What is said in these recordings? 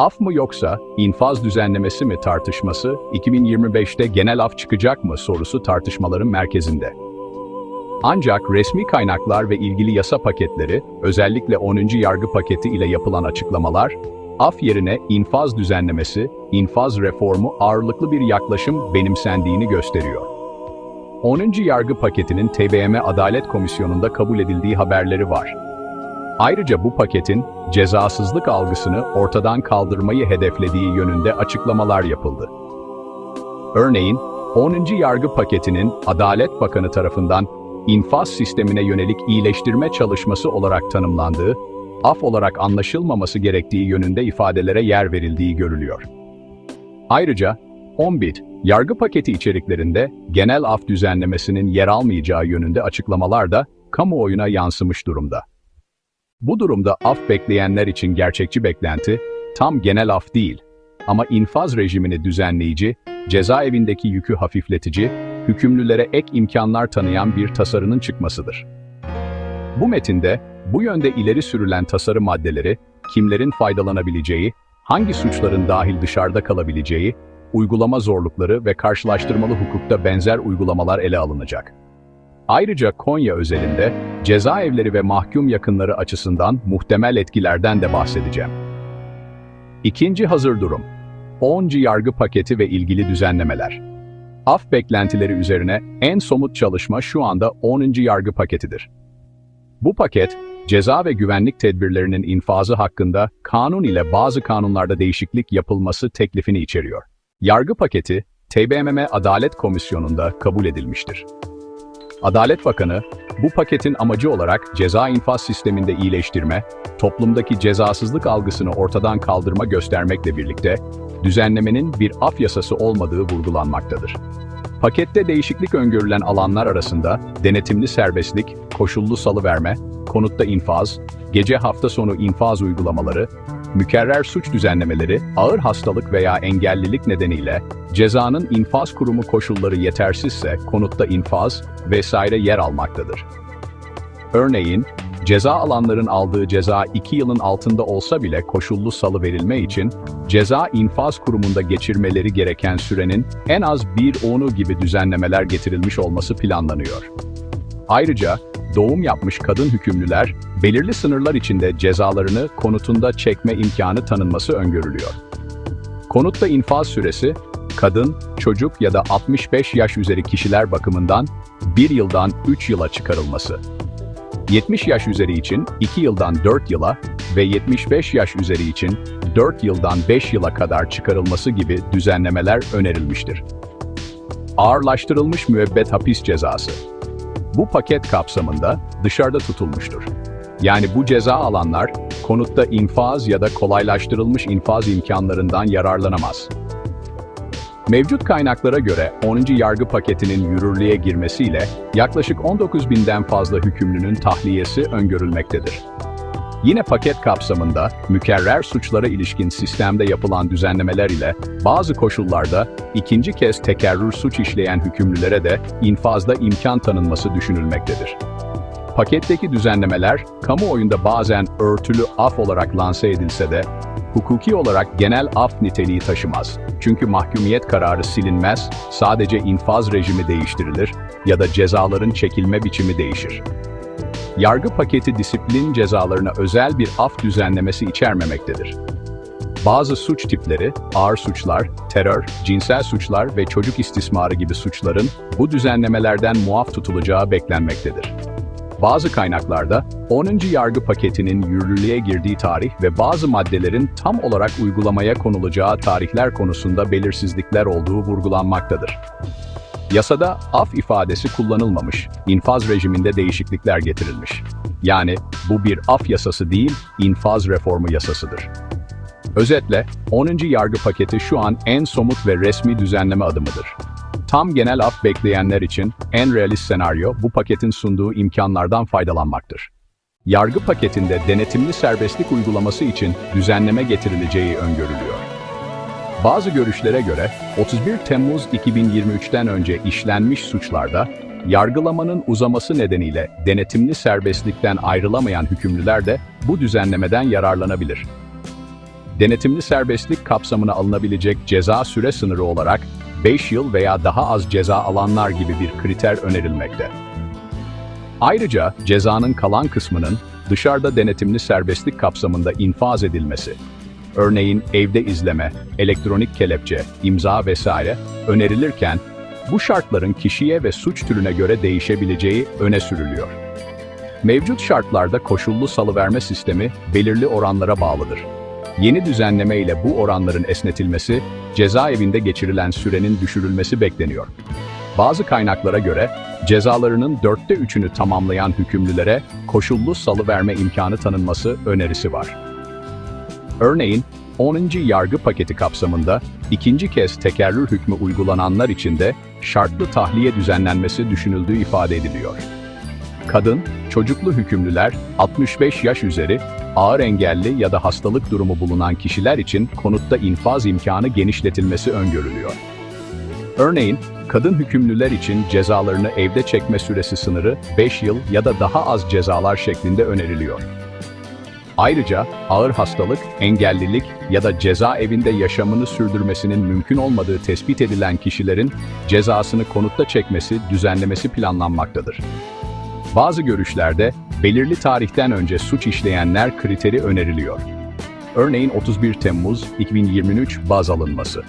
Af mı yoksa infaz düzenlemesi mi tartışması 2025'te genel af çıkacak mı sorusu tartışmaların merkezinde. Ancak resmi kaynaklar ve ilgili yasa paketleri, özellikle 10. yargı paketi ile yapılan açıklamalar, af yerine infaz düzenlemesi, infaz reformu ağırlıklı bir yaklaşım benimsendiğini gösteriyor. 10. yargı paketinin TBMM Adalet Komisyonu'nda kabul edildiği haberleri var. Ayrıca bu paketin cezasızlık algısını ortadan kaldırmayı hedeflediği yönünde açıklamalar yapıldı. Örneğin, 10. yargı paketinin Adalet Bakanı tarafından infaz sistemine yönelik iyileştirme çalışması olarak tanımlandığı, af olarak anlaşılmaması gerektiği yönünde ifadelere yer verildiği görülüyor. Ayrıca 11 yargı paketi içeriklerinde genel af düzenlemesinin yer almayacağı yönünde açıklamalar da kamuoyuna yansımış durumda. Bu durumda af bekleyenler için gerçekçi beklenti tam genel af değil ama infaz rejimini düzenleyici, cezaevindeki yükü hafifletici, hükümlülere ek imkanlar tanıyan bir tasarının çıkmasıdır. Bu metinde bu yönde ileri sürülen tasarı maddeleri kimlerin faydalanabileceği, hangi suçların dahil dışarıda kalabileceği, uygulama zorlukları ve karşılaştırmalı hukukta benzer uygulamalar ele alınacak. Ayrıca Konya özelinde cezaevleri ve mahkum yakınları açısından muhtemel etkilerden de bahsedeceğim. İkinci hazır durum. 10. yargı paketi ve ilgili düzenlemeler. Af beklentileri üzerine en somut çalışma şu anda 10. yargı paketidir. Bu paket, ceza ve güvenlik tedbirlerinin infazı hakkında kanun ile bazı kanunlarda değişiklik yapılması teklifini içeriyor. Yargı paketi, TBMM Adalet Komisyonu'nda kabul edilmiştir. Adalet Bakanı, bu paketin amacı olarak ceza infaz sisteminde iyileştirme, toplumdaki cezasızlık algısını ortadan kaldırma göstermekle birlikte, düzenlemenin bir af yasası olmadığı vurgulanmaktadır. Pakette değişiklik öngörülen alanlar arasında denetimli serbestlik, koşullu salıverme, konutta infaz, gece hafta sonu infaz uygulamaları, mükerrer suç düzenlemeleri, ağır hastalık veya engellilik nedeniyle cezanın infaz kurumu koşulları yetersizse konutta infaz vesaire yer almaktadır. Örneğin, ceza alanların aldığı ceza 2 yılın altında olsa bile koşullu salı verilme için ceza infaz kurumunda geçirmeleri gereken sürenin en az bir onu gibi düzenlemeler getirilmiş olması planlanıyor. Ayrıca doğum yapmış kadın hükümlüler belirli sınırlar içinde cezalarını konutunda çekme imkanı tanınması öngörülüyor. Konutta infaz süresi, kadın, çocuk ya da 65 yaş üzeri kişiler bakımından 1 yıldan 3 yıla çıkarılması. 70 yaş üzeri için 2 yıldan 4 yıla ve 75 yaş üzeri için 4 yıldan 5 yıla kadar çıkarılması gibi düzenlemeler önerilmiştir. Ağırlaştırılmış müebbet hapis cezası. Bu paket kapsamında dışarıda tutulmuştur. Yani bu ceza alanlar konutta infaz ya da kolaylaştırılmış infaz imkanlarından yararlanamaz. Mevcut kaynaklara göre 10. yargı paketinin yürürlüğe girmesiyle yaklaşık 19 binden fazla hükümlünün tahliyesi öngörülmektedir. Yine paket kapsamında mükerrer suçlara ilişkin sistemde yapılan düzenlemeler ile bazı koşullarda ikinci kez tekerrür suç işleyen hükümlülere de infazda imkan tanınması düşünülmektedir. Paketteki düzenlemeler kamuoyunda bazen örtülü af olarak lanse edilse de hukuki olarak genel af niteliği taşımaz. Çünkü mahkumiyet kararı silinmez, sadece infaz rejimi değiştirilir ya da cezaların çekilme biçimi değişir. Yargı paketi disiplin cezalarına özel bir af düzenlemesi içermemektedir. Bazı suç tipleri, ağır suçlar, terör, cinsel suçlar ve çocuk istismarı gibi suçların bu düzenlemelerden muaf tutulacağı beklenmektedir. Bazı kaynaklarda 10. yargı paketinin yürürlüğe girdiği tarih ve bazı maddelerin tam olarak uygulamaya konulacağı tarihler konusunda belirsizlikler olduğu vurgulanmaktadır. Yasada af ifadesi kullanılmamış, infaz rejiminde değişiklikler getirilmiş. Yani bu bir af yasası değil, infaz reformu yasasıdır. Özetle, 10. yargı paketi şu an en somut ve resmi düzenleme adımıdır. Tam genel af bekleyenler için en realist senaryo bu paketin sunduğu imkanlardan faydalanmaktır. Yargı paketinde denetimli serbestlik uygulaması için düzenleme getirileceği öngörülüyor. Bazı görüşlere göre 31 Temmuz 2023'ten önce işlenmiş suçlarda yargılamanın uzaması nedeniyle denetimli serbestlikten ayrılamayan hükümlüler de bu düzenlemeden yararlanabilir. denetimli serbestlik kapsamına alınabilecek ceza süre sınırı olarak 5 yıl veya daha az ceza alanlar gibi bir kriter önerilmekte. Ayrıca cezanın kalan kısmının dışarıda denetimli serbestlik kapsamında infaz edilmesi, örneğin evde izleme, elektronik kelepçe, imza vesaire önerilirken bu şartların kişiye ve suç türüne göre değişebileceği öne sürülüyor. Mevcut şartlarda koşullu salıverme sistemi belirli oranlara bağlıdır. Yeni düzenleme ile bu oranların esnetilmesi, cezaevinde geçirilen sürenin düşürülmesi bekleniyor. Bazı kaynaklara göre cezalarının dörtte üçünü tamamlayan hükümlülere koşullu salıverme imkanı tanınması önerisi var. Örneğin 10. yargı paketi kapsamında ikinci kez tekerrür hükmü uygulananlar için de şartlı tahliye düzenlenmesi düşünüldüğü ifade ediliyor. Kadın, çocuklu hükümlüler, 65 yaş üzeri, ağır engelli ya da hastalık durumu bulunan kişiler için konutta infaz imkanı genişletilmesi öngörülüyor. Örneğin, kadın hükümlüler için cezalarını evde çekme süresi sınırı 5 yıl ya da daha az cezalar şeklinde öneriliyor. Ayrıca ağır hastalık, engellilik ya da cezaevinde yaşamını sürdürmesinin mümkün olmadığı tespit edilen kişilerin cezasını konutta çekmesi düzenlemesi planlanmaktadır. Bazı görüşlerde belirli tarihten önce suç işleyenler kriteri öneriliyor. Örneğin 31 Temmuz 2023 baz alınması.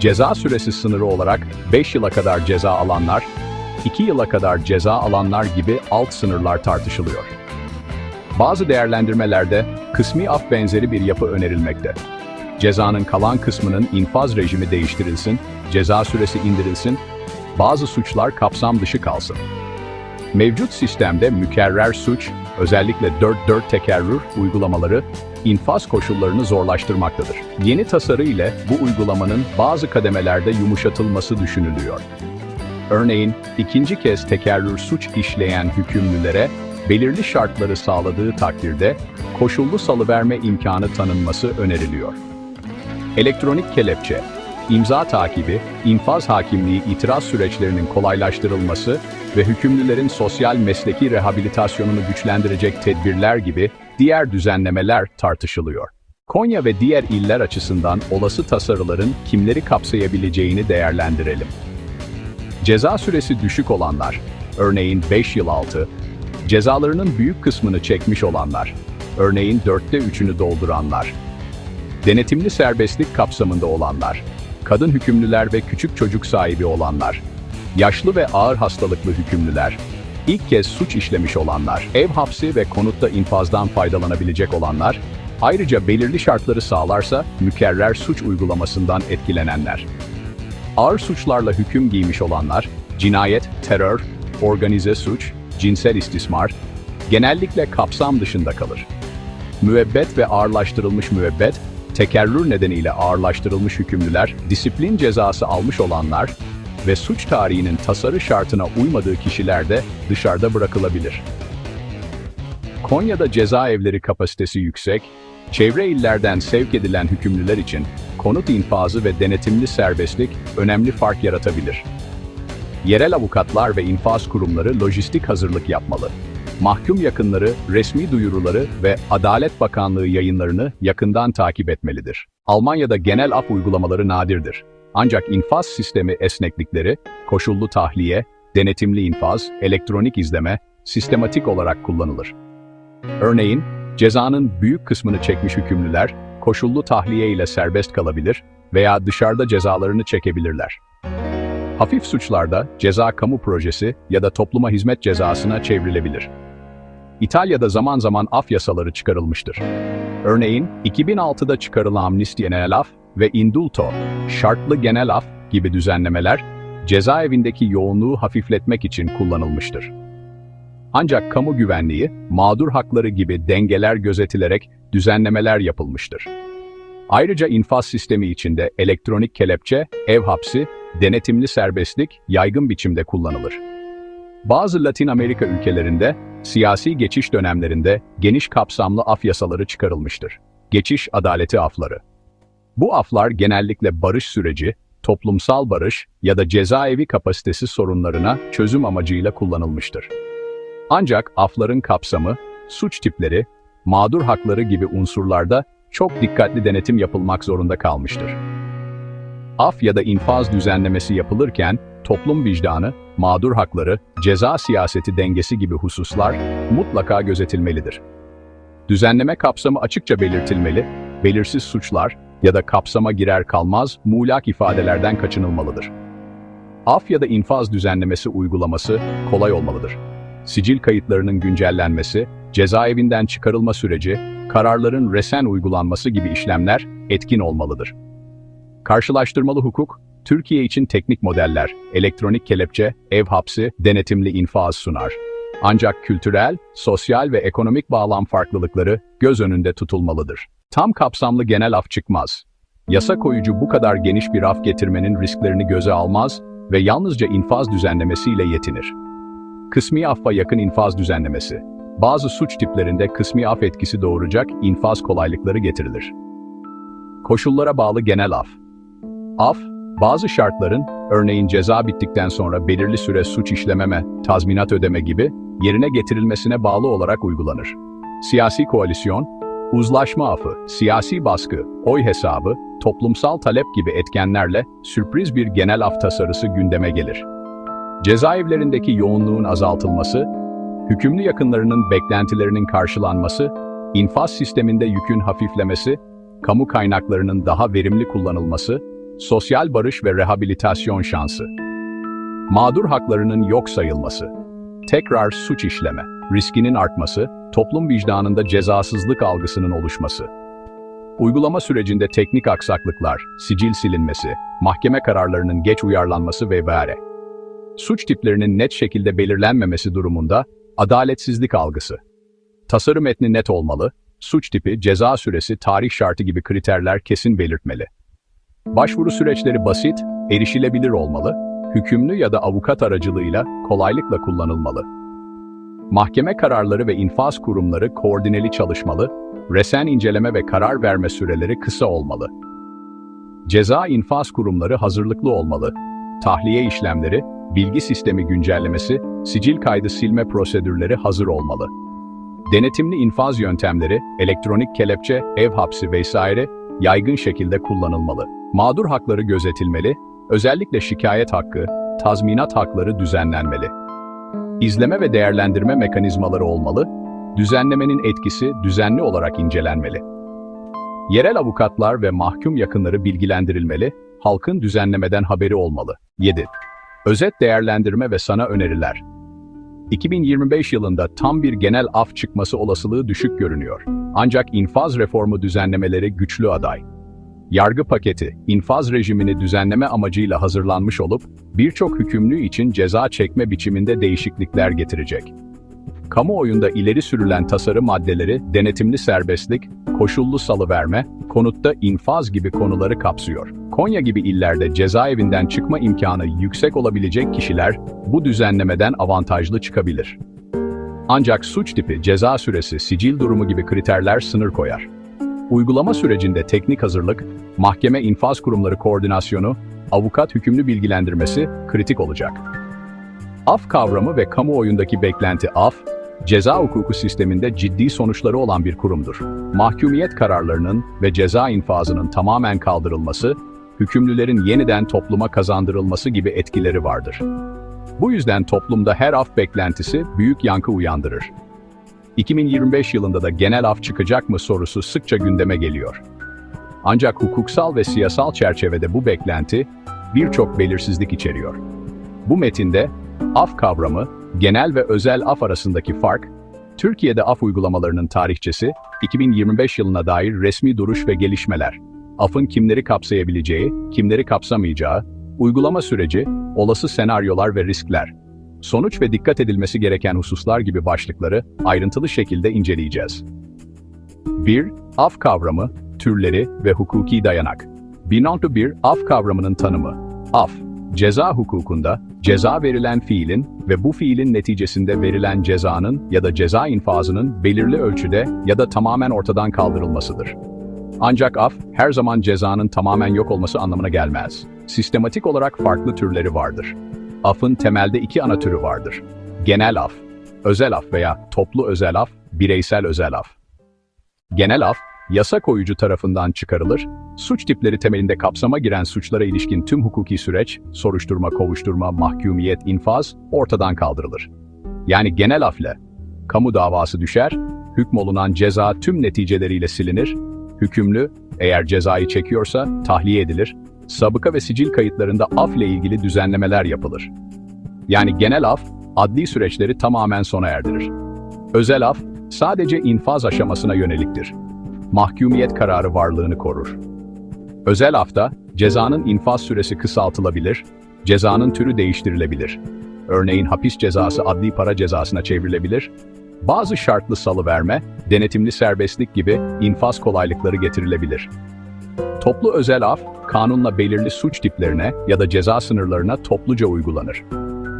Ceza süresi sınırı olarak 5 yıla kadar ceza alanlar, 2 yıla kadar ceza alanlar gibi alt sınırlar tartışılıyor. Bazı değerlendirmelerde kısmi af benzeri bir yapı önerilmekte. Cezanın kalan kısmının infaz rejimi değiştirilsin, ceza süresi indirilsin, bazı suçlar kapsam dışı kalsın. Mevcut sistemde mükerrer suç, özellikle 4-4 tekerrür uygulamaları infaz koşullarını zorlaştırmaktadır. Yeni tasarı ile bu uygulamanın bazı kademelerde yumuşatılması düşünülüyor. Örneğin ikinci kez tekerrür suç işleyen hükümlülere belirli şartları sağladığı takdirde koşullu salıverme imkanı tanınması öneriliyor. Elektronik kelepçe, imza takibi, infaz hakimliği itiraz süreçlerinin kolaylaştırılması ve hükümlülerin sosyal mesleki rehabilitasyonunu güçlendirecek tedbirler gibi diğer düzenlemeler tartışılıyor. Konya ve diğer iller açısından olası tasarıların kimleri kapsayabileceğini değerlendirelim. Ceza süresi düşük olanlar, örneğin 5 yıl altı, cezalarının büyük kısmını çekmiş olanlar, örneğin dörtte üçünü dolduranlar, denetimli serbestlik kapsamında olanlar, kadın hükümlüler ve küçük çocuk sahibi olanlar, yaşlı ve ağır hastalıklı hükümlüler, ilk kez suç işlemiş olanlar, ev hapsi ve konutta infazdan faydalanabilecek olanlar, ayrıca belirli şartları sağlarsa mükerrer suç uygulamasından etkilenenler. Ağır suçlarla hüküm giymiş olanlar, cinayet, terör, organize suç, cinsel istismar, genellikle kapsam dışında kalır. Müebbet ve ağırlaştırılmış müebbet, tekerrür nedeniyle ağırlaştırılmış hükümlüler, disiplin cezası almış olanlar ve suç tarihinin tasarı şartına uymadığı kişiler de dışarıda bırakılabilir. Konya'da cezaevleri kapasitesi yüksek, çevre illerden sevk edilen hükümlüler için konut infazı ve denetimli serbestlik önemli fark yaratabilir. Yerel avukatlar ve infaz kurumları lojistik hazırlık yapmalı. Mahkum yakınları resmi duyuruları ve Adalet Bakanlığı yayınlarını yakından takip etmelidir. Almanya'da genel af uygulamaları nadirdir. Ancak infaz sistemi esneklikleri, koşullu tahliye, denetimli infaz, elektronik izleme, sistematik olarak kullanılır. Örneğin, cezanın büyük kısmını çekmiş hükümlüler, koşullu tahliye ile serbest kalabilir veya dışarıda cezalarını çekebilirler. Hafif suçlarda ceza kamu projesi ya da topluma hizmet cezasına çevrilebilir. İtalya'da zaman zaman af yasaları çıkarılmıştır. Örneğin 2006'da çıkarılan amnisti genel af ve indulto, şartlı genel af gibi düzenlemeler cezaevindeki yoğunluğu hafifletmek için kullanılmıştır. Ancak kamu güvenliği, mağdur hakları gibi dengeler gözetilerek düzenlemeler yapılmıştır. Ayrıca infaz sistemi içinde elektronik kelepçe, ev hapsi, denetimli serbestlik yaygın biçimde kullanılır. Bazı Latin Amerika ülkelerinde siyasi geçiş dönemlerinde geniş kapsamlı af yasaları çıkarılmıştır. Geçiş adaleti afları. Bu aflar genellikle barış süreci, toplumsal barış ya da cezaevi kapasitesi sorunlarına çözüm amacıyla kullanılmıştır. Ancak afların kapsamı, suç tipleri, mağdur hakları gibi unsurlarda çok dikkatli denetim yapılmak zorunda kalmıştır. Af ya da infaz düzenlemesi yapılırken toplum vicdanı, mağdur hakları, ceza siyaseti dengesi gibi hususlar mutlaka gözetilmelidir. Düzenleme kapsamı açıkça belirtilmeli, belirsiz suçlar ya da kapsama girer kalmaz muğlak ifadelerden kaçınılmalıdır. Af ya da infaz düzenlemesi uygulaması kolay olmalıdır. Sicil kayıtlarının güncellenmesi, cezaevinden çıkarılma süreci, kararların resen uygulanması gibi işlemler etkin olmalıdır. Karşılaştırmalı hukuk, Türkiye için teknik modeller, elektronik kelepçe, ev hapsi, denetimli infaz sunar. Ancak kültürel, sosyal ve ekonomik bağlam farklılıkları göz önünde tutulmalıdır. Tam kapsamlı genel af çıkmaz. Yasa koyucu bu kadar geniş bir af getirmenin risklerini göze almaz ve yalnızca infaz düzenlemesiyle yetinir. Kısmi affa yakın infaz düzenlemesi. Bazı suç tiplerinde kısmi af etkisi doğuracak infaz kolaylıkları getirilir. Koşullara bağlı genel af. Af, bazı şartların, örneğin ceza bittikten sonra belirli süre suç işlememe, tazminat ödeme gibi, yerine getirilmesine bağlı olarak uygulanır. Siyasi koalisyon, uzlaşma afı, siyasi baskı, oy hesabı, toplumsal talep gibi etkenlerle sürpriz bir genel af tasarısı gündeme gelir. Cezaevlerindeki yoğunluğun azaltılması, hükümlü yakınlarının beklentilerinin karşılanması, infaz sisteminde yükün hafiflemesi, kamu kaynaklarının daha verimli kullanılması, sosyal barış ve rehabilitasyon şansı. Mağdur haklarının yok sayılması, tekrar suç işleme, riskinin artması, toplum vicdanında cezasızlık algısının oluşması. Uygulama sürecinde teknik aksaklıklar, sicil silinmesi, mahkeme kararlarının geç uyarlanması ve vere. Suç tiplerinin net şekilde belirlenmemesi durumunda adaletsizlik algısı. Tasarım metni net olmalı, suç tipi, ceza süresi, tarih şartı gibi kriterler kesin belirtmeli. Başvuru süreçleri basit, erişilebilir olmalı, hükümlü ya da avukat aracılığıyla kolaylıkla kullanılmalı. Mahkeme kararları ve infaz kurumları koordineli çalışmalı, resen inceleme ve karar verme süreleri kısa olmalı. Ceza infaz kurumları hazırlıklı olmalı. Tahliye işlemleri, bilgi sistemi güncellemesi, sicil kaydı silme prosedürleri hazır olmalı. Denetimli infaz yöntemleri, elektronik kelepçe, ev hapsi vesaire yaygın şekilde kullanılmalı. Mağdur hakları gözetilmeli, özellikle şikayet hakkı, tazminat hakları düzenlenmeli. İzleme ve değerlendirme mekanizmaları olmalı, düzenlemenin etkisi düzenli olarak incelenmeli. Yerel avukatlar ve mahkum yakınları bilgilendirilmeli, halkın düzenlemeden haberi olmalı. 7. Özet değerlendirme ve sana öneriler. 2025 yılında tam bir genel af çıkması olasılığı düşük görünüyor. Ancak infaz reformu düzenlemeleri güçlü aday. Yargı paketi, infaz rejimini düzenleme amacıyla hazırlanmış olup, birçok hükümlü için ceza çekme biçiminde değişiklikler getirecek. Kamuoyunda ileri sürülen tasarı maddeleri denetimli serbestlik, koşullu salıverme, konutta infaz gibi konuları kapsıyor. Konya gibi illerde cezaevinden çıkma imkanı yüksek olabilecek kişiler bu düzenlemeden avantajlı çıkabilir. Ancak suç tipi, ceza süresi, sicil durumu gibi kriterler sınır koyar. Uygulama sürecinde teknik hazırlık, mahkeme infaz kurumları koordinasyonu, avukat hükümlü bilgilendirmesi kritik olacak. Af kavramı ve kamuoyundaki beklenti af, ceza hukuku sisteminde ciddi sonuçları olan bir kurumdur. Mahkumiyet kararlarının ve ceza infazının tamamen kaldırılması, hükümlülerin yeniden topluma kazandırılması gibi etkileri vardır. Bu yüzden toplumda her af beklentisi büyük yankı uyandırır. 2025 yılında da genel af çıkacak mı sorusu sıkça gündeme geliyor. Ancak hukuksal ve siyasal çerçevede bu beklenti birçok belirsizlik içeriyor. Bu metinde af kavramı, genel ve özel af arasındaki fark, Türkiye'de af uygulamalarının tarihçesi, 2025 yılına dair resmi duruş ve gelişmeler, afın kimleri kapsayabileceği, kimleri kapsamayacağı, uygulama süreci, olası senaryolar ve riskler, sonuç ve dikkat edilmesi gereken hususlar gibi başlıkları ayrıntılı şekilde inceleyeceğiz. 1. Af kavramı, türleri ve hukuki dayanak. 1.1 Af kavramının tanımı. Af, ceza hukukunda ceza verilen fiilin ve bu fiilin neticesinde verilen cezanın ya da ceza infazının belirli ölçüde ya da tamamen ortadan kaldırılmasıdır. Ancak af, her zaman cezanın tamamen yok olması anlamına gelmez. Sistematik olarak farklı türleri vardır. Afın temelde iki ana türü vardır. Genel af, özel af veya toplu özel af, bireysel özel af. Genel af, yasa koyucu tarafından çıkarılır, suç tipleri temelinde kapsama giren suçlara ilişkin tüm hukuki süreç, soruşturma, kovuşturma, mahkumiyet, infaz ortadan kaldırılır. Yani genel afle, kamu davası düşer, hükmolunan ceza tüm neticeleriyle silinir, hükümlü, eğer cezayı çekiyorsa tahliye edilir, sabıka ve sicil kayıtlarında af ile ilgili düzenlemeler yapılır. Yani genel af, adli süreçleri tamamen sona erdirir. Özel af, sadece infaz aşamasına yöneliktir. Mahkumiyet kararı varlığını korur. Özel afta, cezanın infaz süresi kısaltılabilir, cezanın türü değiştirilebilir. Örneğin hapis cezası adli para cezasına çevrilebilir, bazı şartlı salıverme, denetimli serbestlik gibi infaz kolaylıkları getirilebilir. Toplu özel af, kanunla belirli suç tiplerine ya da ceza sınırlarına topluca uygulanır.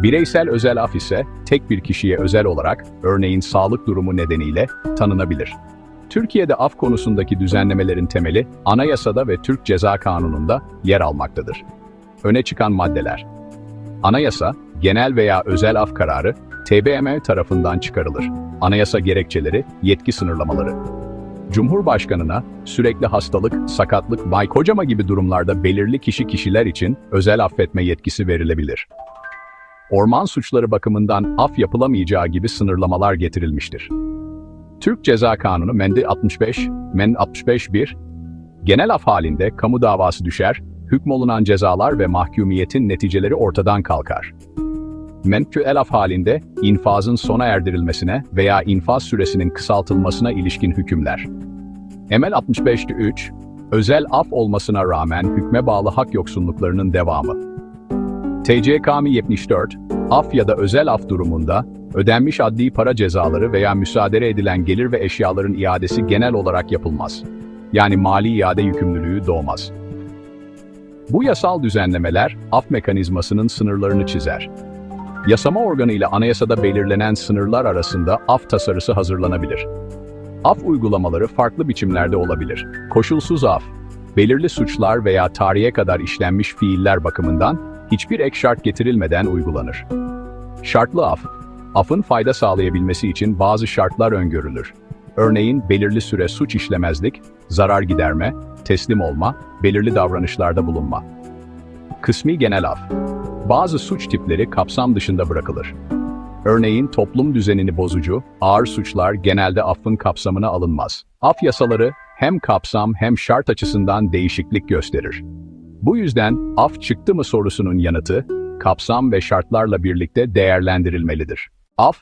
Bireysel özel af ise tek bir kişiye özel olarak, örneğin sağlık durumu nedeniyle tanınabilir. Türkiye'de af konusundaki düzenlemelerin temeli anayasada ve Türk Ceza Kanunu'nda yer almaktadır. Öne çıkan maddeler. Anayasa, genel veya özel af kararı TBMM tarafından çıkarılır. Anayasa gerekçeleri, yetki sınırlamaları. Cumhurbaşkanına sürekli hastalık, sakatlık, bay kocama gibi durumlarda belirli kişi kişiler için özel affetme yetkisi verilebilir. Orman suçları bakımından af yapılamayacağı gibi sınırlamalar getirilmiştir. Türk Ceza Kanunu Mende 65, Men 65.1, genel af halinde kamu davası düşer, hükmolunan cezalar ve mahkumiyetin neticeleri ortadan kalkar. Menkü el af halinde infazın sona erdirilmesine veya infaz süresinin kısaltılmasına ilişkin hükümler. Emel 65.3, özel af olmasına rağmen hükme bağlı hak yoksunluklarının devamı. TCKM 74, af ya da özel af durumunda, ödenmiş adli para cezaları veya müsaade edilen gelir ve eşyaların iadesi genel olarak yapılmaz. Yani mali iade yükümlülüğü doğmaz. Bu yasal düzenlemeler, af mekanizmasının sınırlarını çizer. Yasama organı ile anayasada belirlenen sınırlar arasında af tasarısı hazırlanabilir. Af uygulamaları farklı biçimlerde olabilir. Koşulsuz af, belirli suçlar veya tarihe kadar işlenmiş fiiller bakımından hiçbir ek şart getirilmeden uygulanır. Şartlı af, afın fayda sağlayabilmesi için bazı şartlar öngörülür. Örneğin belirli süre suç işlemezlik, zarar giderme, teslim olma, belirli davranışlarda bulunma. Kısmi genel af, bazı suç tipleri kapsam dışında bırakılır. Örneğin toplum düzenini bozucu, ağır suçlar genelde affın kapsamına alınmaz. Af yasaları hem kapsam hem şart açısından değişiklik gösterir. Bu yüzden af çıktı mı sorusunun yanıtı, kapsam ve şartlarla birlikte değerlendirilmelidir. Af,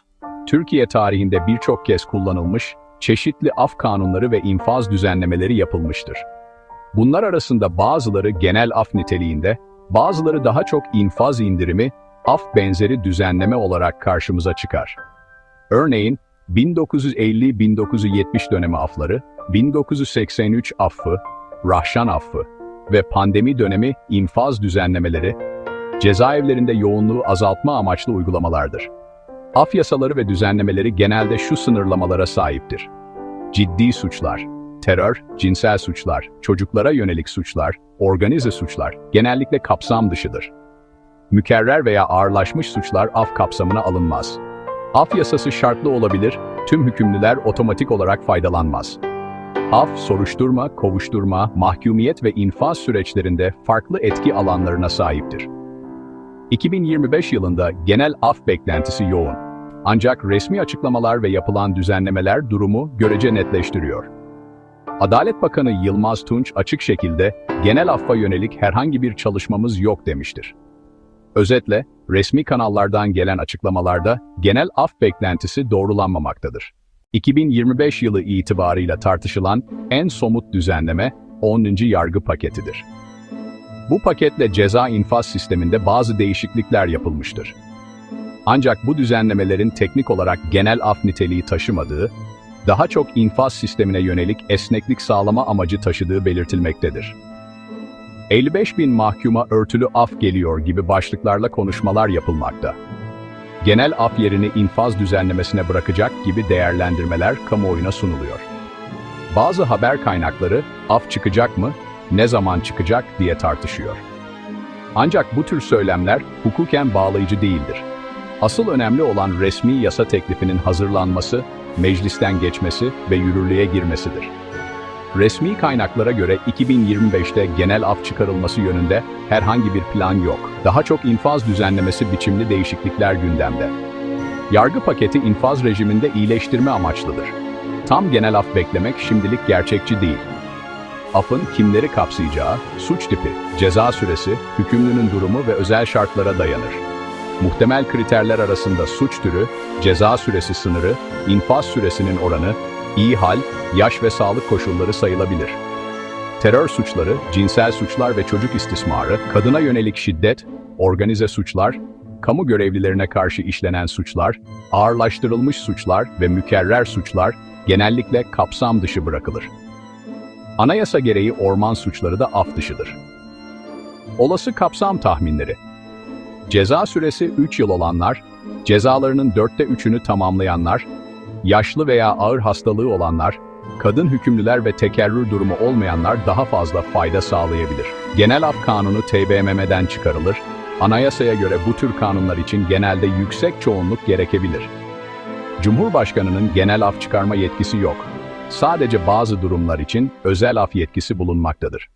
Türkiye tarihinde birçok kez kullanılmış, çeşitli af kanunları ve infaz düzenlemeleri yapılmıştır. Bunlar arasında bazıları genel af niteliğinde, bazıları daha çok infaz indirimi, af benzeri düzenleme olarak karşımıza çıkar. Örneğin, 1950-1970 dönemi afları, 1983 affı, Rahşan affı ve pandemi dönemi infaz düzenlemeleri, cezaevlerinde yoğunluğu azaltma amaçlı uygulamalardır. Af yasaları ve düzenlemeleri genelde şu sınırlamalara sahiptir. Ciddi suçlar, terör, cinsel suçlar, çocuklara yönelik suçlar, organize suçlar genellikle kapsam dışıdır. Mükerrer veya ağırlaşmış suçlar af kapsamına alınmaz. Af yasası şartlı olabilir, tüm hükümlüler otomatik olarak faydalanmaz. Af, soruşturma, kovuşturma, mahkumiyet ve infaz süreçlerinde farklı etki alanlarına sahiptir. 2025 yılında genel af beklentisi yoğun. Ancak resmi açıklamalar ve yapılan düzenlemeler durumu görece netleştiriyor. Adalet Bakanı Yılmaz Tunç açık şekilde genel affa yönelik herhangi bir çalışmamız yok demiştir. Özetle, resmi kanallardan gelen açıklamalarda genel af beklentisi doğrulanmamaktadır. 2025 yılı itibarıyla tartışılan en somut düzenleme 10. yargı paketidir. Bu paketle ceza infaz sisteminde bazı değişiklikler yapılmıştır. Ancak bu düzenlemelerin teknik olarak genel af niteliği taşımadığı, daha çok infaz sistemine yönelik esneklik sağlama amacı taşıdığı belirtilmektedir. 55 bin mahkuma örtülü af geliyor gibi başlıklarla konuşmalar yapılmakta. Genel af yerini infaz düzenlemesine bırakacak gibi değerlendirmeler kamuoyuna sunuluyor. Bazı haber kaynakları af çıkacak mı, ne zaman çıkacak diye tartışıyor. Ancak bu tür söylemler hukuken bağlayıcı değildir. Asıl önemli olan resmi yasa teklifinin hazırlanması, meclisten geçmesi ve yürürlüğe girmesidir. Resmi kaynaklara göre 2025'te genel af çıkarılması yönünde herhangi bir plan yok. Daha çok infaz düzenlemesi biçimli değişiklikler gündemde. Yargı paketi infaz rejiminde iyileştirme amaçlıdır. Tam genel af beklemek şimdilik gerçekçi değil. Afın kimleri kapsayacağı, suç tipi, ceza süresi, hükümlünün durumu ve özel şartlara dayanır. Muhtemel kriterler arasında suç türü, ceza süresi sınırı, infaz süresinin oranı, iyi hal, yaş ve sağlık koşulları sayılabilir. Terör suçları, cinsel suçlar ve çocuk istismarı, kadına yönelik şiddet, organize suçlar, kamu görevlilerine karşı işlenen suçlar, ağırlaştırılmış suçlar ve mükerrer suçlar genellikle kapsam dışı bırakılır. Anayasa gereği orman suçları da af dışıdır. Olası kapsam tahminleri Ceza süresi 3 yıl olanlar, cezalarının dörtte üçünü tamamlayanlar, yaşlı veya ağır hastalığı olanlar, kadın hükümlüler ve tekerrür durumu olmayanlar daha fazla fayda sağlayabilir. Genel af kanunu TBMM'den çıkarılır, anayasaya göre bu tür kanunlar için genelde yüksek çoğunluk gerekebilir. Cumhurbaşkanının genel af çıkarma yetkisi yok. Sadece bazı durumlar için özel af yetkisi bulunmaktadır.